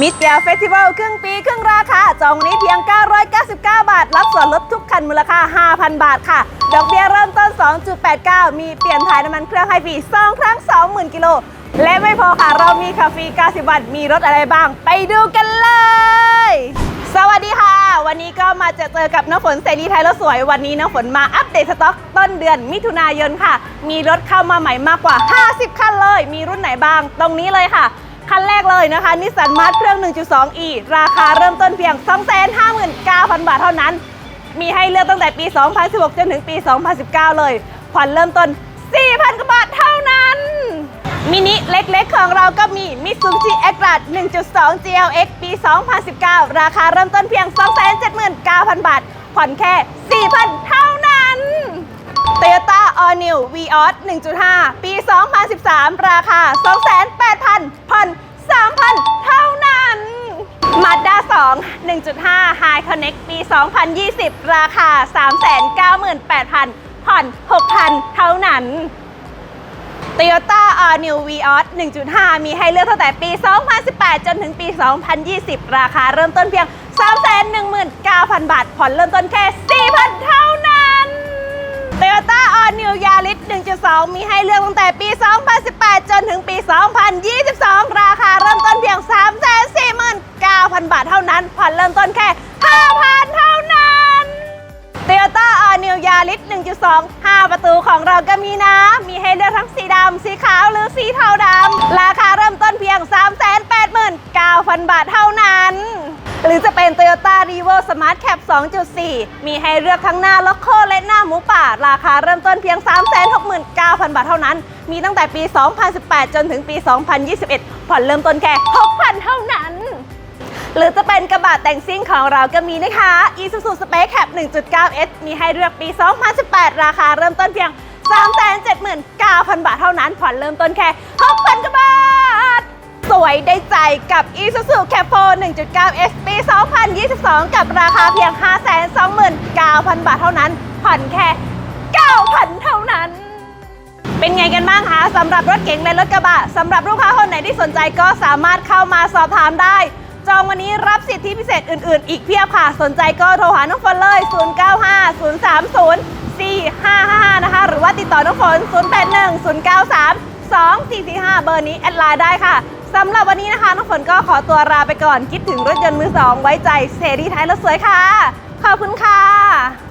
มิดเดียเฟสติวัลครึ่งปีครึ่งราคาจองวันนี้เพียง 999 บาท รับส่วนลดทุกคันมูลค่า 5,000 บาทค่ะ ดอกเบี้ยเริ่มต้น 2.89 มีเปลี่ยนถ่ายน้ำมันเครื่องให้ฟรี2ครั้ง 20,000 กิโล และไม่พอค่ะ เรามีคาฟรี 90วันมีรถอะไรบ้าง ไปดูกันเลย สวัสดีค่ะ วันนี้ก็มาเจอเจอกับน้ำฝนเสรีไทยรถสวย วันนี้น้ำฝนมาอัปเดตสต็อกต้นเดือนมิถุนายนค่ะ มีรถเข้ามาใหม่มากกว่า 50 คันเลย มีรุ่นไหนบ้าง ตรงนี้เลยค่ะ คันแรกเลยนะคะนิสสันมาร์ทเครื่อง 1.2e ราคาเริ่มต้นเพียง 259,000 บาทเท่านั้น มีให้เลือกตั้งแต่ปี 2016 จนถึงปี 2019 เลยผ่อนเริ่มต้น 4,000กว่าบาทเท่านั้น มินิเล็กๆ ของเราก็มี Mitsubishi a t r a 1.2 GLX ปี 2019 ราคาเริ่มต้นเพียง 279,000 บาท ผ่อนแค่ 4,000 เท่านั้น Toyota All New Vios 1.5 ปี 2013 ราคา208,000ผ่อน3,000 เท่านั้น Mazda 2 1.5 High Connect ปี 2020 ราคา 398,000 ผ่อน 6,000 เท่านั้น Toyota All New Vios 1.5 มีให้เลือกตั้งแต่ปี 2018 จนถึงปี 2020 ราคาเริ่มต้นเพียง 319,000 บาท ผ่อนเริ่มต้นแค่ 4,000 New Yaris 1.2 มีให้เลือกตั้งแต่ปี 2018 จนถึงปี 2022 ราคาเริ่มต้นเพียง 349,000 บาทเท่านั้น ผ่อนเริ่มต้นแค่ 5,000 เท่านั้น Toyota All New Yaris 1.2 5 ประตูของเราก็มีนะ มีให้เลือกทั้งสีดำ สีขาวหรือสีเทาดำ ราคาเริ่มต้นเพียง 389,000 บาทเท่านั้น หรือจะเป็น Toyota r e v o Smart Cap 2.4 มีให้เลือกทั้งหน้าล็อกโคและหน้าหมูป่า ราคาเริ่มต้นเพียง 369,000 บาทเท่านั้น มีตั้งแต่ปี 2018 จนถึงปี 2021 ผ่อนเริ่มต้นแค่6,000 เท่านั้นหรือจะเป็นกระบะแต่งซิ่งของเราก็มีนะคะ Isuzu Space Cap 1.9S มีให้เลือกปี 2018 ราคาเริ่มต้นเพียง 379,000 บาทเท่านั้น ผ่อนเริ่มต้นแค่ 6,000กว่าบาท สวยได้ใจกับ Isuzu Cap 4 1.9S ปี 2022 กับราคาเพียง 529,000 บาทเท่านั้น ผ่อนแค่ 9,000 เท่านั้น เป็นไงกันบ้างคะสำหรับรถเก๋งและรถกระบะสำหรับลูกค้าคนไหนที่สนใจก็สามารถเข้ามาสอบถามได้ จองวันนี้รับสิทธิพิเศษอื่น ๆ อีกเพียบค่ะ สนใจก็โทรหาน้องฝนเลย 095 030 4555 นะคะ หรือว่าติดต่อน้องฝน 081 093 2445 เบอร์นี้ แอดไลน์ได้ค่ะ สำหรับวันนี้นะคะน้องฝนก็ขอตัวลาไปก่อนคิดถึงรถยนต์มือสองไว้ใจเสรีไทยรถสวยค่ะ ขอบคุณค่ะ